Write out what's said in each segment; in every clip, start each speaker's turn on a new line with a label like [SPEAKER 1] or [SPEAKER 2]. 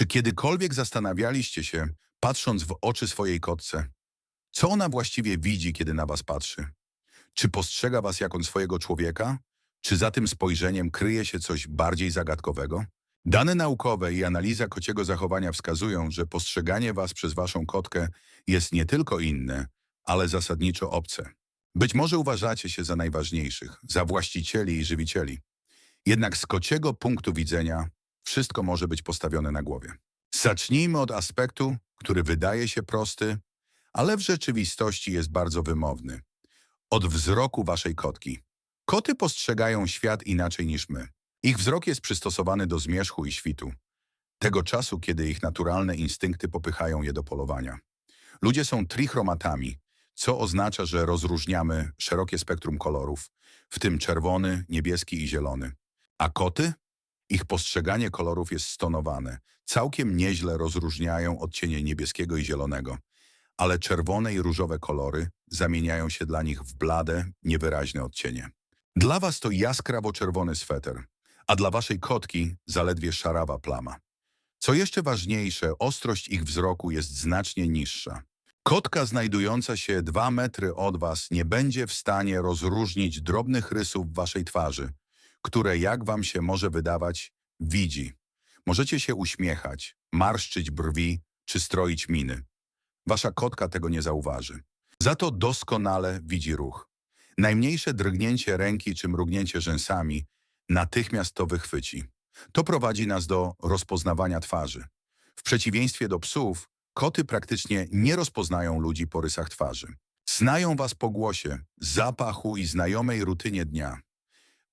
[SPEAKER 1] Czy kiedykolwiek zastanawialiście się, patrząc w oczy swojej kotce, co ona właściwie widzi, kiedy na was patrzy? Czy postrzega was jako swojego człowieka? Czy za tym spojrzeniem kryje się coś bardziej zagadkowego? Dane naukowe i analiza kociego zachowania wskazują, że postrzeganie was przez waszą kotkę jest nie tylko inne, ale zasadniczo obce. Być może uważacie się za najważniejszych, za właścicieli i żywicieli. Jednak z kociego punktu widzenia wszystko może być postawione na głowie. Zacznijmy od aspektu, który wydaje się prosty, ale w rzeczywistości jest bardzo wymowny. Od wzroku waszej kotki. Koty postrzegają świat inaczej niż my. Ich wzrok jest przystosowany do zmierzchu i świtu. Tego czasu, kiedy ich naturalne instynkty popychają je do polowania. Ludzie są trichromatami, co oznacza, że rozróżniamy szerokie spektrum kolorów, w tym czerwony, niebieski i zielony. A koty? Ich postrzeganie kolorów jest stonowane. Całkiem nieźle rozróżniają odcienie niebieskiego i zielonego, ale czerwone i różowe kolory zamieniają się dla nich w blade, niewyraźne odcienie. Dla was to jaskrawo-czerwony sweter, a dla waszej kotki zaledwie szarawa plama. Co jeszcze ważniejsze, ostrość ich wzroku jest znacznie niższa. Kotka znajdująca się dwa metry od was nie będzie w stanie rozróżnić drobnych rysów waszej twarzy, które, jak wam się może wydawać, widzi. Możecie się uśmiechać, marszczyć brwi czy stroić miny. Wasza kotka tego nie zauważy. Za to doskonale widzi ruch. Najmniejsze drgnięcie ręki czy mrugnięcie rzęsami natychmiast to wychwyci. To prowadzi nas do rozpoznawania twarzy. W przeciwieństwie do psów, koty praktycznie nie rozpoznają ludzi po rysach twarzy. Znają was po głosie, zapachu i znajomej rutynie dnia.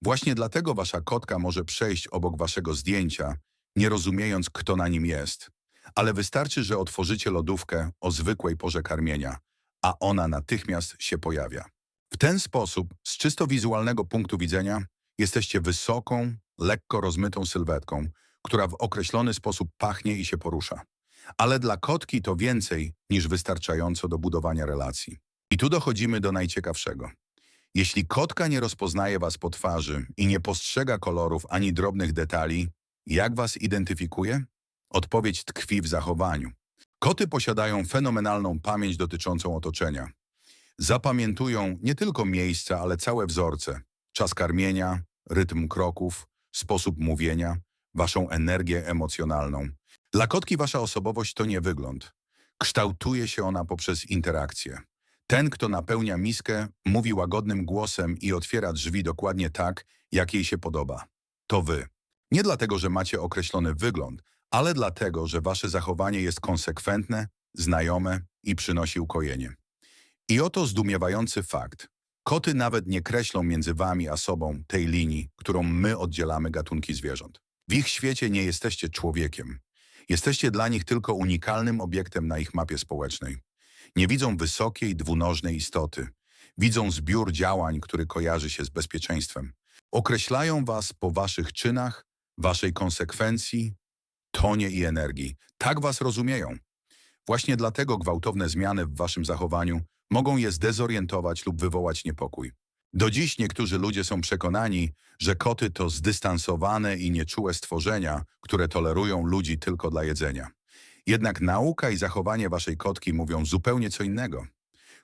[SPEAKER 1] Właśnie dlatego wasza kotka może przejść obok waszego zdjęcia, nie rozumiejąc, kto na nim jest. Ale wystarczy, że otworzycie lodówkę o zwykłej porze karmienia, a ona natychmiast się pojawia. W ten sposób, z czysto wizualnego punktu widzenia, jesteście wysoką, lekko rozmytą sylwetką, która w określony sposób pachnie i się porusza. Ale dla kotki to więcej niż wystarczająco do budowania relacji. I tu dochodzimy do najciekawszego. Jeśli kotka nie rozpoznaje was po twarzy i nie postrzega kolorów ani drobnych detali, jak was identyfikuje? Odpowiedź tkwi w zachowaniu. Koty posiadają fenomenalną pamięć dotyczącą otoczenia. Zapamiętują nie tylko miejsca, ale całe wzorce, czas karmienia, rytm kroków, sposób mówienia, waszą energię emocjonalną. Dla kotki wasza osobowość to nie wygląd. Kształtuje się ona poprzez interakcję. Ten, kto napełnia miskę, mówi łagodnym głosem i otwiera drzwi dokładnie tak, jak jej się podoba. To wy. Nie dlatego, że macie określony wygląd, ale dlatego, że wasze zachowanie jest konsekwentne, znajome i przynosi ukojenie. I oto zdumiewający fakt. Koty nawet nie kreślą między wami a sobą tej linii, którą my oddzielamy gatunki zwierząt. W ich świecie nie jesteście człowiekiem. Jesteście dla nich tylko unikalnym obiektem na ich mapie społecznej. Nie widzą wysokiej, dwunożnej istoty. Widzą zbiór działań, który kojarzy się z bezpieczeństwem. Określają was po waszych czynach, waszej konsekwencji, tonie i energii. Tak was rozumieją. Właśnie dlatego gwałtowne zmiany w waszym zachowaniu mogą je zdezorientować lub wywołać niepokój. Do dziś niektórzy ludzie są przekonani, że koty to zdystansowane i nieczułe stworzenia, które tolerują ludzi tylko dla jedzenia. Jednak nauka i zachowanie waszej kotki mówią zupełnie co innego.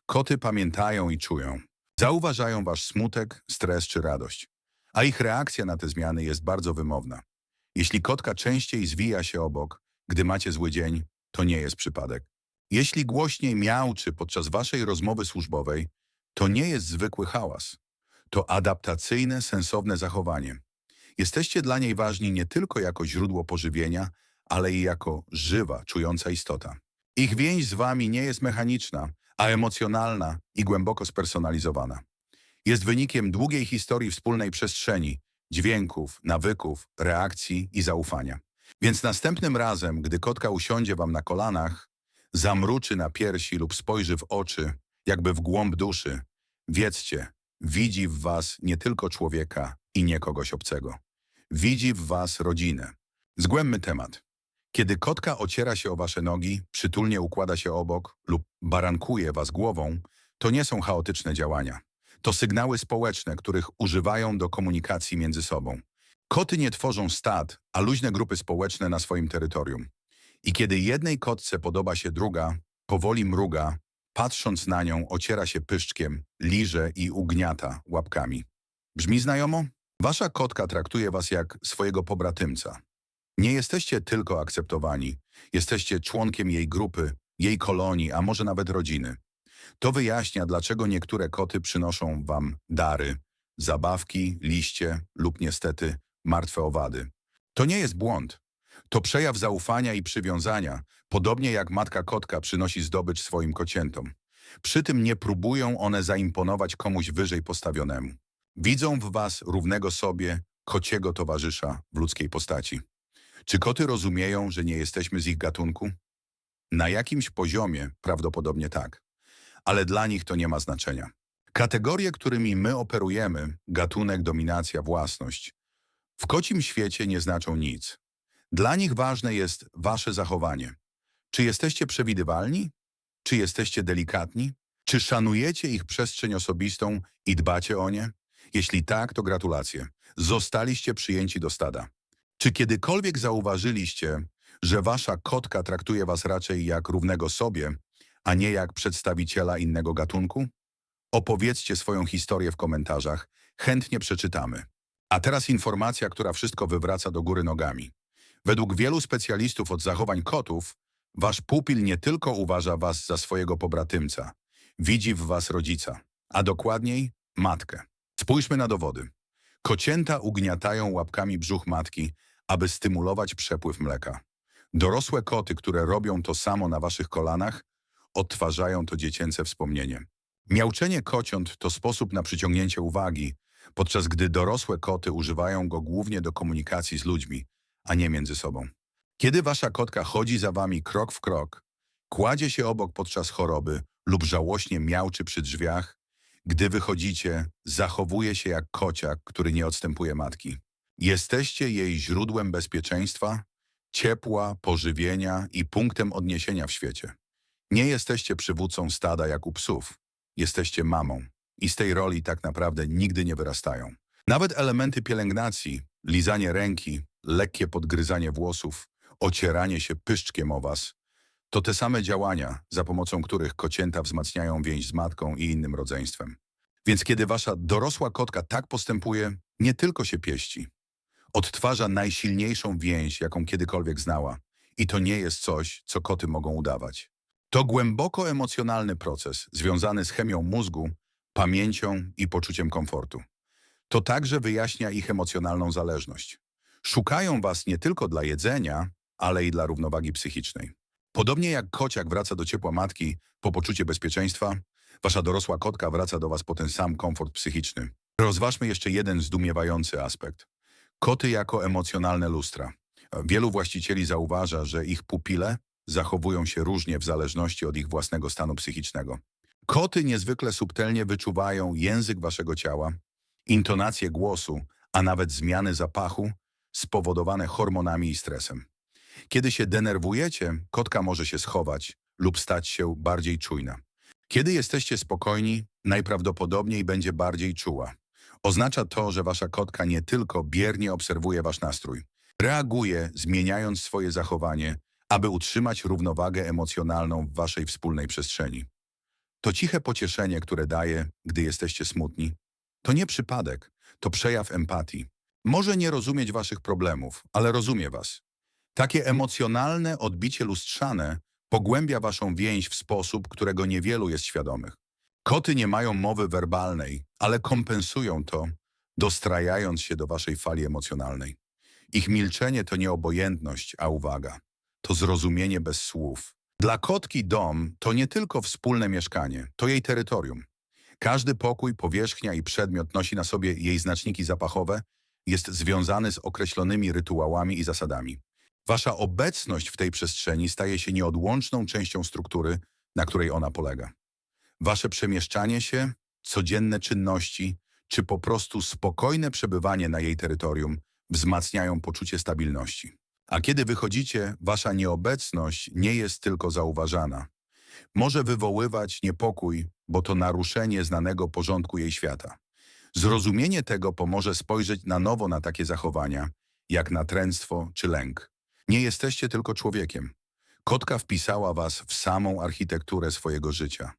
[SPEAKER 1] Koty pamiętają i czują. Zauważają wasz smutek, stres czy radość. A ich reakcja na te zmiany jest bardzo wymowna. Jeśli kotka częściej zwija się obok, gdy macie zły dzień, to nie jest przypadek. Jeśli głośniej miauczy podczas waszej rozmowy służbowej, to nie jest zwykły hałas. To adaptacyjne, sensowne zachowanie. Jesteście dla niej ważni nie tylko jako źródło pożywienia, ale i jako żywa, czująca istota. Ich więź z wami nie jest mechaniczna, a emocjonalna i głęboko spersonalizowana. Jest wynikiem długiej historii wspólnej przestrzeni, dźwięków, nawyków, reakcji i zaufania. Więc następnym razem, gdy kotka usiądzie wam na kolanach, zamruczy na piersi lub spojrzy w oczy, jakby w głąb duszy, wiedzcie, widzi w was nie tylko człowieka i nie kogoś obcego. Widzi w was rodzinę. Zgłębmy temat. Kiedy kotka ociera się o wasze nogi, przytulnie układa się obok lub barankuje was głową, to nie są chaotyczne działania. To sygnały społeczne, których używają do komunikacji między sobą. Koty nie tworzą stad, a luźne grupy społeczne na swoim terytorium. I kiedy jednej kotce podoba się druga, powoli mruga, patrząc na nią ociera się pyszczkiem, liże i ugniata łapkami. Brzmi znajomo? Wasza kotka traktuje was jak swojego pobratymca. Nie jesteście tylko akceptowani, jesteście członkiem jej grupy, jej kolonii, a może nawet rodziny. To wyjaśnia, dlaczego niektóre koty przynoszą wam dary, zabawki, liście lub niestety martwe owady. To nie jest błąd. To przejaw zaufania i przywiązania, podobnie jak matka kotka przynosi zdobycz swoim kociętom. Przy tym nie próbują one zaimponować komuś wyżej postawionemu. Widzą w was równego sobie, kociego towarzysza w ludzkiej postaci. Czy koty rozumieją, że nie jesteśmy z ich gatunku? Na jakimś poziomie prawdopodobnie tak, ale dla nich to nie ma znaczenia. Kategorie, którymi my operujemy, gatunek, dominacja, własność, w kocim świecie nie znaczą nic. Dla nich ważne jest wasze zachowanie. Czy jesteście przewidywalni? Czy jesteście delikatni? Czy szanujecie ich przestrzeń osobistą i dbacie o nie? Jeśli tak, to gratulacje. Zostaliście przyjęci do stada. Czy kiedykolwiek zauważyliście, że wasza kotka traktuje was raczej jak równego sobie, a nie jak przedstawiciela innego gatunku? Opowiedzcie swoją historię w komentarzach, chętnie przeczytamy. A teraz informacja, która wszystko wywraca do góry nogami. Według wielu specjalistów od zachowań kotów, wasz pupil nie tylko uważa was za swojego pobratymca, widzi w was rodzica, a dokładniej matkę. Spójrzmy na dowody. Kocięta ugniatają łapkami brzuch matki, aby stymulować przepływ mleka. Dorosłe koty, które robią to samo na waszych kolanach, odtwarzają to dziecięce wspomnienie. Miauczenie kociąt to sposób na przyciągnięcie uwagi, podczas gdy dorosłe koty używają go głównie do komunikacji z ludźmi, a nie między sobą. Kiedy wasza kotka chodzi za wami krok w krok, kładzie się obok podczas choroby lub żałośnie miauczy przy drzwiach, gdy wychodzicie, zachowuje się jak kociak, który nie odstępuje matki. Jesteście jej źródłem bezpieczeństwa, ciepła, pożywienia i punktem odniesienia w świecie. Nie jesteście przywódcą stada jak u psów. Jesteście mamą i z tej roli tak naprawdę nigdy nie wyrastają. Nawet elementy pielęgnacji, lizanie ręki, lekkie podgryzanie włosów, ocieranie się pyszczkiem o was, to te same działania, za pomocą których kocięta wzmacniają więź z matką i innym rodzeństwem. Więc kiedy wasza dorosła kotka tak postępuje, nie tylko się pieści. Odtwarza najsilniejszą więź, jaką kiedykolwiek znała. I to nie jest coś, co koty mogą udawać. To głęboko emocjonalny proces, związany z chemią mózgu, pamięcią i poczuciem komfortu. To także wyjaśnia ich emocjonalną zależność. Szukają was nie tylko dla jedzenia, ale i dla równowagi psychicznej. Podobnie jak kociak wraca do ciepła matki po poczucie bezpieczeństwa, wasza dorosła kotka wraca do was po ten sam komfort psychiczny. Rozważmy jeszcze jeden zdumiewający aspekt. Koty jako emocjonalne lustra. Wielu właścicieli zauważa, że ich pupile zachowują się różnie w zależności od ich własnego stanu psychicznego. Koty niezwykle subtelnie wyczuwają język waszego ciała, intonację głosu, a nawet zmiany zapachu spowodowane hormonami i stresem. Kiedy się denerwujecie, kotka może się schować lub stać się bardziej czujna. Kiedy jesteście spokojni, najprawdopodobniej będzie bardziej czuła. Oznacza to, że wasza kotka nie tylko biernie obserwuje wasz nastrój, reaguje, zmieniając swoje zachowanie, aby utrzymać równowagę emocjonalną w waszej wspólnej przestrzeni. To ciche pocieszenie, które daje, gdy jesteście smutni, to nie przypadek, to przejaw empatii. Może nie rozumieć waszych problemów, ale rozumie was. Takie emocjonalne odbicie lustrzane pogłębia waszą więź w sposób, którego niewielu jest świadomych. Koty nie mają mowy werbalnej, ale kompensują to, dostrajając się do waszej fali emocjonalnej. Ich milczenie to nie obojętność, a uwaga. To zrozumienie bez słów. Dla kotki dom to nie tylko wspólne mieszkanie, to jej terytorium. Każdy pokój, powierzchnia i przedmiot nosi na sobie jej znaczniki zapachowe, jest związany z określonymi rytuałami i zasadami. Wasza obecność w tej przestrzeni staje się nieodłączną częścią struktury, na której ona polega. Wasze przemieszczanie się, codzienne czynności, czy po prostu spokojne przebywanie na jej terytorium wzmacniają poczucie stabilności. A kiedy wychodzicie, wasza nieobecność nie jest tylko zauważana. Może wywoływać niepokój, bo to naruszenie znanego porządku jej świata. Zrozumienie tego pomoże spojrzeć na nowo na takie zachowania, jak natręctwo czy lęk. Nie jesteście tylko człowiekiem. Kotka wpisała was w samą architekturę swojego życia.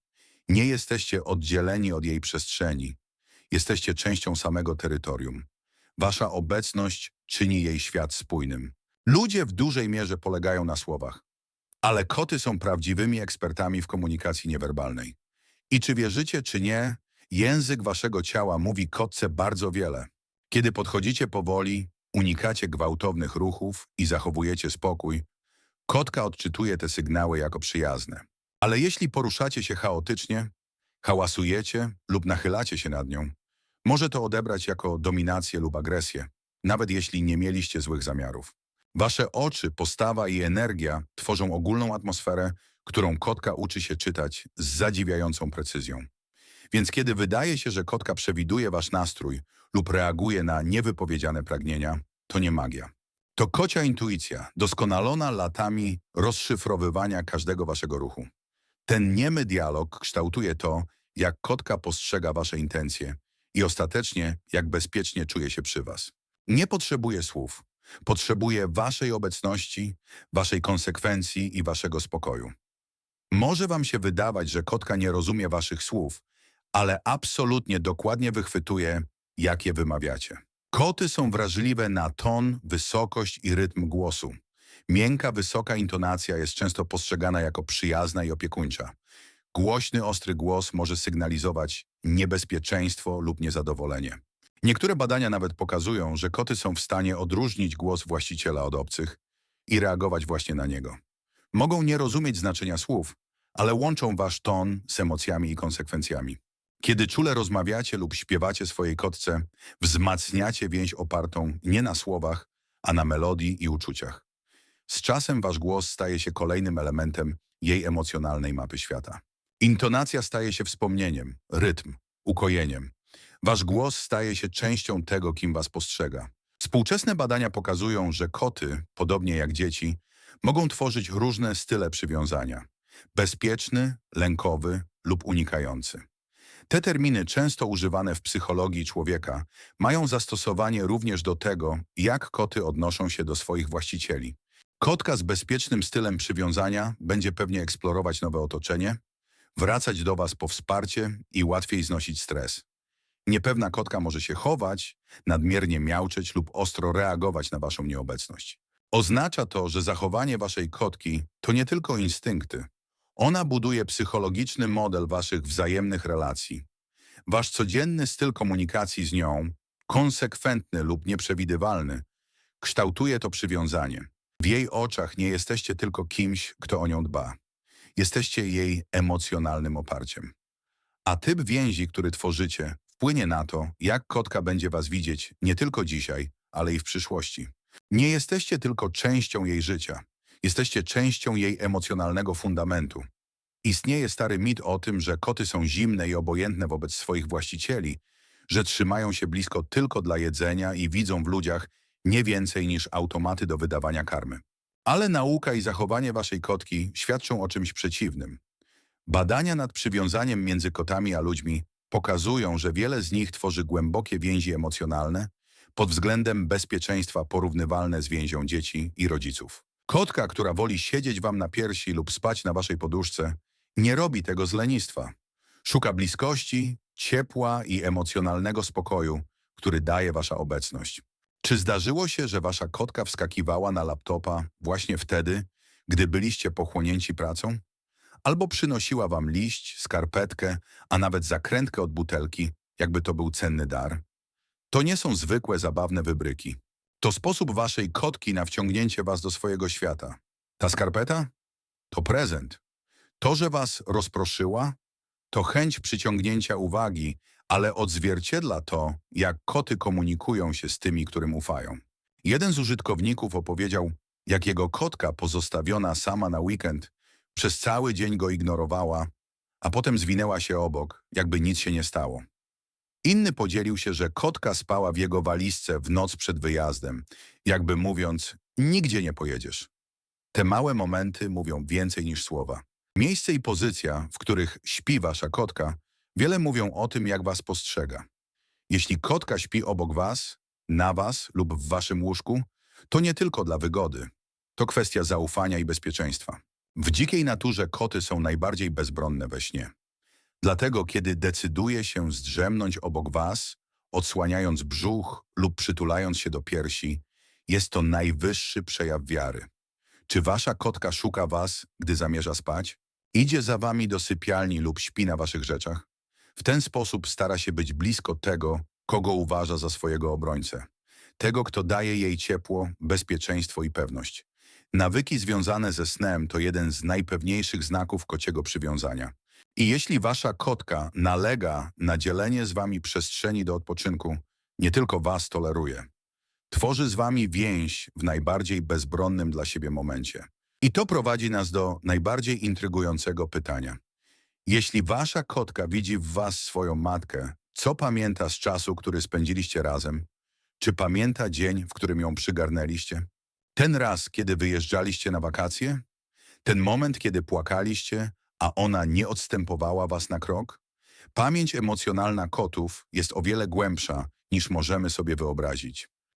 [SPEAKER 1] Nie jesteście oddzieleni od jej przestrzeni. Jesteście częścią samego terytorium. Wasza obecność czyni jej świat spójnym. Ludzie w dużej mierze polegają na słowach, ale koty są prawdziwymi ekspertami w komunikacji niewerbalnej. I czy wierzycie, czy nie, język waszego ciała mówi kotce bardzo wiele. Kiedy podchodzicie powoli, unikacie gwałtownych ruchów i zachowujecie spokój, kotka odczytuje te sygnały jako przyjazne. Ale jeśli poruszacie się chaotycznie, hałasujecie lub nachylacie się nad nią, może to odebrać jako dominację lub agresję, nawet jeśli nie mieliście złych zamiarów. Wasze oczy, postawa i energia tworzą ogólną atmosferę, którą kotka uczy się czytać z zadziwiającą precyzją. Więc kiedy wydaje się, że kotka przewiduje wasz nastrój lub reaguje na niewypowiedziane pragnienia, to nie magia. To kocia intuicja, doskonalona latami rozszyfrowywania każdego waszego ruchu. Ten niemy dialog kształtuje to, jak kotka postrzega wasze intencje i ostatecznie, jak bezpiecznie czuje się przy was. Nie potrzebuje słów. Potrzebuje waszej obecności, waszej konsekwencji i waszego spokoju. Może wam się wydawać, że kotka nie rozumie waszych słów, ale absolutnie dokładnie wychwytuje, jakie wymawiacie. Koty są wrażliwe na ton, wysokość i rytm głosu. Miękka, wysoka intonacja jest często postrzegana jako przyjazna i opiekuńcza. Głośny, ostry głos może sygnalizować niebezpieczeństwo lub niezadowolenie. Niektóre badania nawet pokazują, że koty są w stanie odróżnić głos właściciela od obcych i reagować właśnie na niego. Mogą nie rozumieć znaczenia słów, ale łączą wasz ton z emocjami i konsekwencjami. Kiedy czule rozmawiacie lub śpiewacie swojej kotce, wzmacniacie więź opartą nie na słowach, a na melodii i uczuciach. Z czasem wasz głos staje się kolejnym elementem jej emocjonalnej mapy świata. Intonacja staje się wspomnieniem, rytm, ukojeniem. Wasz głos staje się częścią tego, kim was postrzega. Współczesne badania pokazują, że koty, podobnie jak dzieci, mogą tworzyć różne style przywiązania. Bezpieczny, lękowy lub unikający. Te terminy, często używane w psychologii człowieka, mają zastosowanie również do tego, jak koty odnoszą się do swoich właścicieli. Kotka z bezpiecznym stylem przywiązania będzie pewnie eksplorować nowe otoczenie, wracać do Was po wsparcie i łatwiej znosić stres. Niepewna kotka może się chować, nadmiernie miauczeć lub ostro reagować na Waszą nieobecność. Oznacza to, że zachowanie Waszej kotki to nie tylko instynkty. Ona buduje psychologiczny model Waszych wzajemnych relacji. Wasz codzienny styl komunikacji z nią, konsekwentny lub nieprzewidywalny, kształtuje to przywiązanie. W jej oczach nie jesteście tylko kimś, kto o nią dba. Jesteście jej emocjonalnym oparciem. A typ więzi, który tworzycie, wpłynie na to, jak kotka będzie was widzieć nie tylko dzisiaj, ale i w przyszłości. Nie jesteście tylko częścią jej życia. Jesteście częścią jej emocjonalnego fundamentu. Istnieje stary mit o tym, że koty są zimne i obojętne wobec swoich właścicieli, że trzymają się blisko tylko dla jedzenia i widzą w ludziach nie więcej niż automaty do wydawania karmy. Ale nauka i zachowanie waszej kotki świadczą o czymś przeciwnym. Badania nad przywiązaniem między kotami a ludźmi pokazują, że wiele z nich tworzy głębokie więzi emocjonalne pod względem bezpieczeństwa porównywalne z więzią dzieci i rodziców. Kotka, która woli siedzieć wam na piersi lub spać na waszej poduszce, nie robi tego z lenistwa. Szuka bliskości, ciepła i emocjonalnego spokoju, który daje wasza obecność. Czy zdarzyło się, że wasza kotka wskakiwała na laptopa właśnie wtedy, gdy byliście pochłonięci pracą? Albo przynosiła wam liść, skarpetkę, a nawet zakrętkę od butelki, jakby to był cenny dar? To nie są zwykłe, zabawne wybryki. To sposób waszej kotki na wciągnięcie was do swojego świata. Ta skarpeta? To prezent. To, że was rozproszyła, to chęć przyciągnięcia uwagi, ale odzwierciedla to, jak koty komunikują się z tymi, którym ufają. Jeden z użytkowników opowiedział, jak jego kotka pozostawiona sama na weekend przez cały dzień go ignorowała, a potem zwinęła się obok, jakby nic się nie stało. Inny podzielił się, że kotka spała w jego walizce w noc przed wyjazdem, jakby mówiąc, nigdzie nie pojedziesz. Te małe momenty mówią więcej niż słowa. Miejsce i pozycja, w których śpi wasza kotka, wiele mówią o tym, jak was postrzega. Jeśli kotka śpi obok was, na was lub w waszym łóżku, to nie tylko dla wygody. To kwestia zaufania i bezpieczeństwa. W dzikiej naturze koty są najbardziej bezbronne we śnie. Dlatego, kiedy decyduje się zdrzemnąć obok was, odsłaniając brzuch lub przytulając się do piersi, jest to najwyższy przejaw wiary. Czy wasza kotka szuka was, gdy zamierza spać? Idzie za wami do sypialni lub śpi na waszych rzeczach? W ten sposób stara się być blisko tego, kogo uważa za swojego obrońcę. Tego, kto daje jej ciepło, bezpieczeństwo i pewność. Nawyki związane ze snem to jeden z najpewniejszych znaków kociego przywiązania. I jeśli wasza kotka nalega na dzielenie z wami przestrzeni do odpoczynku, nie tylko was toleruje. Tworzy z wami więź w najbardziej bezbronnym dla siebie momencie. I to prowadzi nas do najbardziej intrygującego pytania. Jeśli wasza kotka widzi w was swoją matkę, co pamięta z czasu, który spędziliście razem? Czy pamięta dzień, w którym ją przygarnęliście? Ten raz, kiedy wyjeżdżaliście na wakacje? Ten moment, kiedy płakaliście, a ona nie odstępowała was na krok? Pamięć emocjonalna kotów jest o wiele głębsza, niż możemy sobie wyobrazić.